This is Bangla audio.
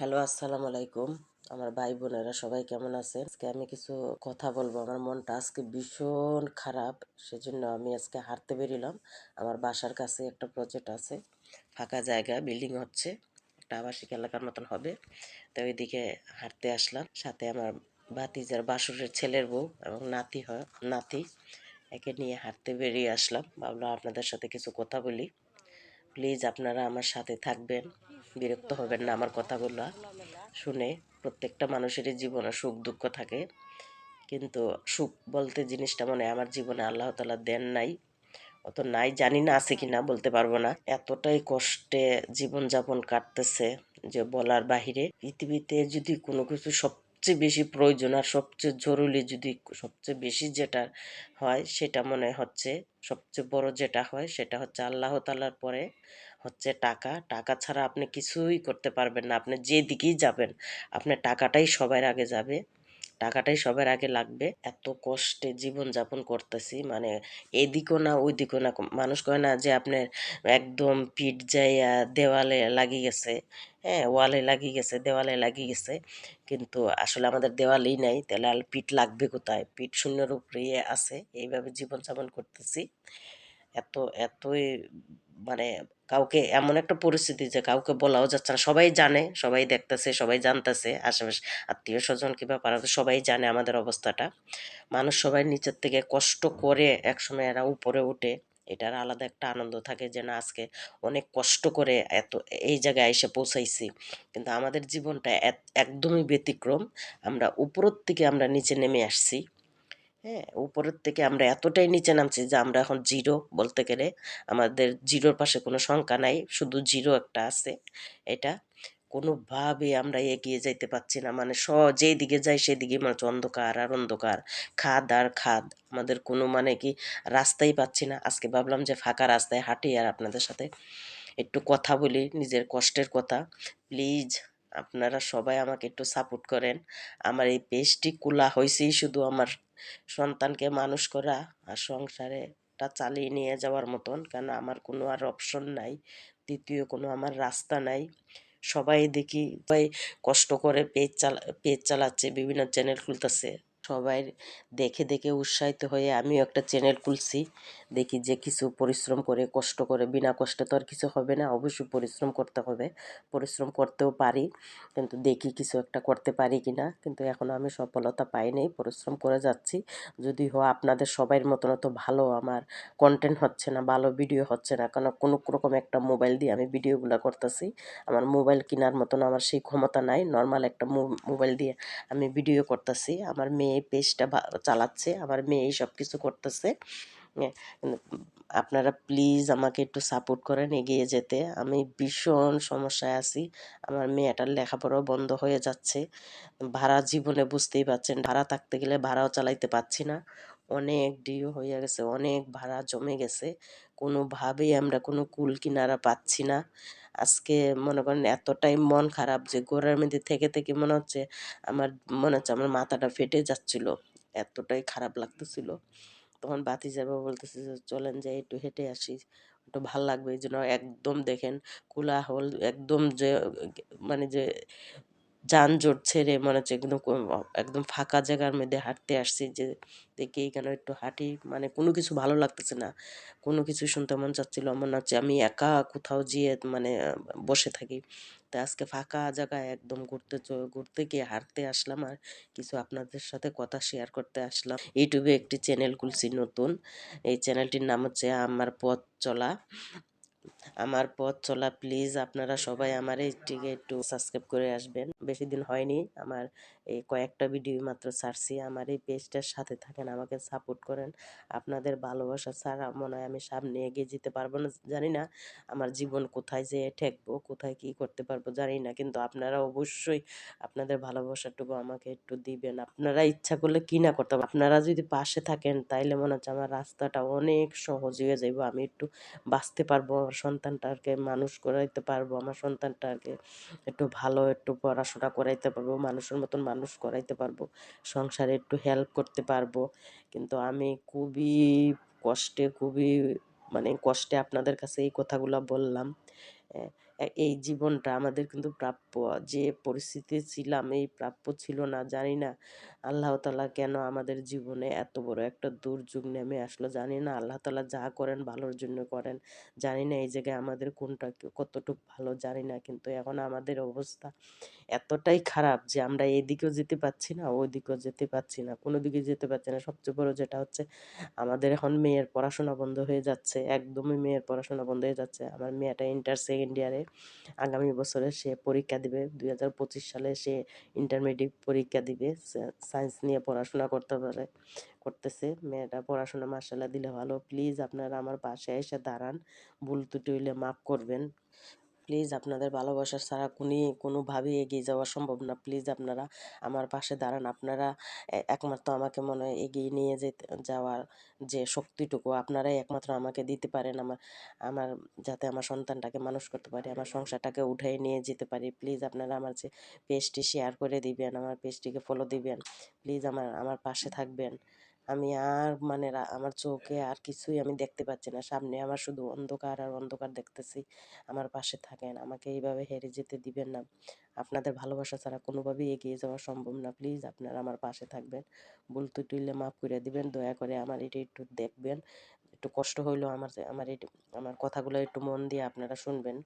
হ্যালো, আসসালামু আলাইকুম। আমার ভাই বোনেরা সবাই কেমন আছেন? আজকে আমি কিছু কথা বলব। আমার মনটা আজকে ভীষণ খারাপ, সেজন্য আমি আজকে হাঁটতে বেরিলাম। আমার বাসার কাছে একটা প্রজেক্ট আছে, ফাঁকা জায়গা বিল্ডিং হচ্ছে, একটা আবাসিক এলাকার মতন হবে। তো ওইদিকে হাঁটতে আসলাম। সাথে আমার ভাতিজার বাসুরের ছেলের বউ এবং নাতি হয়, নাতি। একে নিয়ে হাঁটতে বেরিয়ে আসলাম। ভাবলাম আপনাদের সাথে কিছু কথা বলি। প্লিজ আপনারা আমার সাথে থাকবেন। বিরক্ত হবেন না আমার কথাগুলো। শুনে প্রত্যেকটা মানুষেরই জীবনে সুখ, দুঃখ থাকে। কিন্তু সুখ বলতে জিনিসটা মনে আমার জীবনে আল্লাহ তালা দেন নাই। অত নাই, জানি না আছে কি না বলতে পারব না। এতটাই কষ্টে জীবনযাপন কাটতেছে যে বলার বাহিরে। পৃথিবীতে যদি কোনো কিছু সবচেয়ে বেশি প্রয়োজন আর সবচেয়ে জরুরি যদি সবচেয়ে বেশি যেটা হয়, সেটা মনে হচ্ছে, সবচেয়ে বড় যেটা হয়, সেটা হচ্ছে আল্লাহ তালার পরে হচ্ছে টাকা। টাকা ছাড়া আপনি কিছুই করতে পারবেন না। আপনি যেদিকেই যাবেন, আপনার টাকাটাই সবার আগে যাবে। টাকাটাই সবার আগে লাগবে। এত কষ্টে জীবন যাপন করতেছি মানে এদিকও না, ওইদিকও না। মানুষ কয় না যে আপনার একদম পিঠ যাইয়া দেওয়ালে লাগিয়ে গেছে। হ্যাঁ ওয়ালে লাগিয়ে গেছে, দেওয়ালে লাগিয়ে গেছে। কিন্তু আসলে আমাদের দেওয়ালেই নাই। তাহলে আর পিঠ লাগবে কোথায়? পিঠ শূন্যের উপরে আছে। এইভাবে জীবনযাপন করতেছি। এত, এতই মানে কাউকে এমন একটা পরিস্থিতি যে কাউকে বলাও যাচ্ছে না। সবাই জানে, সবাই দেখতেছে, সবাই জানতেছে, আশেপাশে আত্মীয় স্বজন কিংবা পাড়াতে সবাই জানে আমাদের অবস্থাটা। মানুষ সবাই নিচের থেকে কষ্ট করে একসময় এরা উপরে উঠে, এটার আলাদা একটা আনন্দ থাকে যে না, আজকে অনেক কষ্ট করে এত, এই জায়গায় এসে পৌঁছাইছি। কিন্তু আমাদের জীবনটা একদমই ব্যতিক্রম। আমরা উপরের থেকে আমরা নিচে নেমে আসছি। হ্যাঁ উপরের থেকে আমরা এতটাই নিচে নামছি যে আমরা এখন জিরো বলতে গেলে আমাদের জিরোর পাশে কোনো সংখ্যা নাই, শুধু জিরো একটা আছে এটা। কোনোভাবে আমরা এগিয়ে যাইতে পারছি না মানে স যেদিকে যাই সেদিকে মানে হচ্ছে অন্ধকার আর অন্ধকার। খাদ আর খাদ, আমাদের কোনো মানে কি রাস্তাই পাচ্ছি না। আজকে ভাবলাম যে ফাঁকা রাস্তায় হাঁটি আর আপনাদের সাথে একটু কথা বলি, নিজের কষ্টের কথা। প্লিজ আপনারা সবাই আমাকে একটু সাপোর্ট করেন। আমার এই পেজটি খোলা হয়েছেই শুধু আমার সন্তানকে মানুষ করা আর সংসারেটা চালিয়ে নিয়ে যাওয়ার মতন, কেন আমার কোনো আর অপশন নাই। দ্বিতীয় কোনো আমার রাস্তা নাই। সবাই দেখি, সবাই কষ্ট করে পেজ চালা, পেজ চালাচ্ছে, বিভিন্ন চ্যানেল খুলতেছে। সবাই দেখে দেখে উৎসাহিত হয়ে আমিও একটা চ্যানেল খুলছি। দেখি যে কিছু পরিশ্রম করে, কষ্ট করে, বিনা কষ্টে তো আর কিছু হবে না, অবশ্যই পরিশ্রম করতে হবে। পরিশ্রম করতেও পারি, কিন্তু দেখি কিছু একটা করতে পারি কি না কিন্তু এখনও আমি সফলতা পাইনি পরিশ্রম করে যাচ্ছি। যদি হয় আপনাদের সবাইয়ের মতন তো ভালো, আমার কন্টেন্ট হচ্ছে না, ভালো ভিডিও হচ্ছে না কারণ কোনো রকম একটা মোবাইল দিয়ে আমি ভিডিওগুলো করতেছি। আমার মোবাইল কেনার মতন আমার সেই ক্ষমতা নাই নর্মাল একটা মোবাইল দিয়ে আমি ভিডিও করতেছি। আমার মেয়ে পেজটা চালাচ্ছে, আমার মেয়ে সব কিছু করতেছে। আপনারা প্লিজ আমাকে একটু সাপোর্ট করেন এগিয়ে যেতে। আমি ভীষণ সমস্যায় আছি। আমার মেয়েটার লেখাপড়াও বন্ধ হয়ে যাচ্ছে। ভাড়া জীবনে বুঝতেই পারছেন, ভাড়া থাকতে গেলে ভাড়াও চালাইতে পারছি না। অনেক ডিও হয়ে গেছে, অনেক ভাড়া জমে গেছে। কোনোভাবেই আমরা কোনো কুল কিনারা পাচ্ছি না। আজকে মনে করেন এতটাই মন খারাপ যে গোড়ার মধ্যে থেকে থেকে মনে হচ্ছে আমার, মনে হচ্ছে আমার মাথাটা ফেটে যাচ্ছিল, এতটাই খারাপ লাগতেছিল। তখন বাতি যাবে বলতেছে যে, চলেন যাই, একটু হেঁটে আসি, একটু ভালো লাগবে। এই জন্য একদম দেখেন কোলাহল, একদম যে মানে যে যানজট ছেড়ে মনে হচ্ছে একদম একদম ফাঁকা জায়গার মধ্যে হাঁটতে আসছি যে দেখি এখানে একটু হাঁটি মানে কোনো কিছু ভালো লাগতেছে না। কোনো কিছু শুনতে মন চাচ্ছিল, মনে হচ্ছে আমি একা কোথাও যেয়ে মানে বসে থাকি। তা আজকে ফাঁকা জায়গায় একদম ঘুরতে ঘুরতে গিয়ে হাঁটতে আসলাম আর কিছু আপনাদের সাথে কথা শেয়ার করতে আসলাম। ইউটিউবে একটি চ্যানেল খুলছি নতুন। এই চ্যানেলটির নাম হচ্ছে আমার পথ চলা। আমার পথ চলা প্লিজ আপনারা সবাই আমার এইটিকে একটু সাবস্ক্রাইব করে আসবেন। বেশি দিন হয়নি, আমার এই কয়েকটা ভিডিও মাত্র ছাড়ছি। আমার এই পেজটার সাথে থাকেন, আমাকে সাপোর্ট করেন। আপনাদের ভালোবাসা ছাড়া মনে হয় আমি সামনে এগিয়ে যেতে পারব না, জানি না আমার জীবন কোথায় যেয়ে ঠেকবো, কোথায় কি করতে পারব, জানি না। কিন্তু আপনারা অবশ্যই আপনাদের ভালোবাসাটুকু আমাকে একটু দিবেন। আপনারা ইচ্ছা করলে কি না করতে আপনারা যদি পাশে থাকেন, তাইলে মনে হচ্ছে আমার রাস্তাটা অনেক সহজ হয়ে যাইব, আমি একটু বাঁচতে পারব সন্তানটাকে মানুষ করাইতে পারব, আমার সন্তানটাকে একটু ভালো, একটু পড়াশোনা করাইতে পারব, মানুষের মতন মানুষ করাইতে পারব, সংসারে একটু হেল্প করতে পারব। কিন্তু আমি খুবই কষ্টে, খুবই মানে কষ্টে আপনাদের কাছে এই কথাগুলো বললাম। এই জীবনটা আমাদের কিন্তু প্রাপ্য। যে পরিস্থিতি ছিলাম, এই প্রাপ্য ছিল না, জানি না আল্লাহ তালা কেন আমাদের জীবনে এত বড় একটা দুর্যোগ নেমে আসলো, জানি না আল্লাহ তালা যা করেন ভালোর জন্য করেন, জানি না এই জায়গায় আমাদের কোনটা কতটুক ভালো, জানি না। কিন্তু এখন আমাদের অবস্থা এতটাই খারাপ যে আমরা এদিকেও যেতে পারছি না ওইদিকেও যেতে পারছি না। কোনো দিকে যেতে পারছি না। সবচেয়ে বড় যেটা হচ্ছে, আমাদের এখন মেয়ের পড়াশোনা বন্ধ হয়ে যাচ্ছে, একদমই মেয়ের পড়াশোনা বন্ধ হয়ে যাচ্ছে। আমার মেয়েটা ইন্টার সেকেন্ড ইয়ারে আগামী বছরে সে পরীক্ষা দিবে, দুই হাজার পঁচিশ সালে সে ইন্টারমিডিয়েট পরীক্ষা দিবে সায়েন্স নিয়ে পড়াশোনা করতে পারে, করতেছে। মেয়েটা পড়াশোনা মার্শাল্লাহ দিলে ভালো। প্লিজ আপনারা আমার পাশে এসে দাঁড়ান। ভুল ত্রুটি হইলে মাফ করবেন। প্লিজ আপনাদের ভালোবাসা ছাড়া কোনি কোনোভাবেই এগিয়ে যাওয়া সম্ভব না। প্লিজ আপনারা আমার পাশে দাঁড়ান। আপনারা একমাত্র আমাকে মনে হয় এগিয়ে নিয়ে যেতে, যাওয়ার যে শক্তিটুকু আপনারাই একমাত্র আমাকে দিতে পারেন। আমার আমার যাতে আমার সন্তানটাকে মানুষ করতে পারি, আমার সংসারটাকে উঠাই নিয়ে যেতে পারি। প্লিজ আপনারা আমার যে পেজটি শেয়ার করে দিবেন, আমার পেজটিকে ফলো দিবেন। প্লিজ আমার আমার পাশে থাকবেন। আমি আর মানে আমার চোখে আর কিছুই আমি দেখতে পাচ্ছি না। সামনে আমার শুধু অন্ধকার আর অন্ধকার দেখতেছি। আমার পাশে থাকেন, আমাকে এইভাবে হেরে যেতে দিবেন না। আপনাদের ভালোবাসা ছাড়া কোনোভাবেই এগিয়ে যাওয়া সম্ভব না। প্লিজ আপনারা আমার পাশে থাকবেন। ভুল ত্রুটিলে মাফ করে দিবেন। দয়া করে আমার এটা একটু দেখবেন। একটু কষ্ট হইলেও আমার আমার এটা, আমার কথাগুলো একটু মন দিয়ে আপনারা শুনবেন।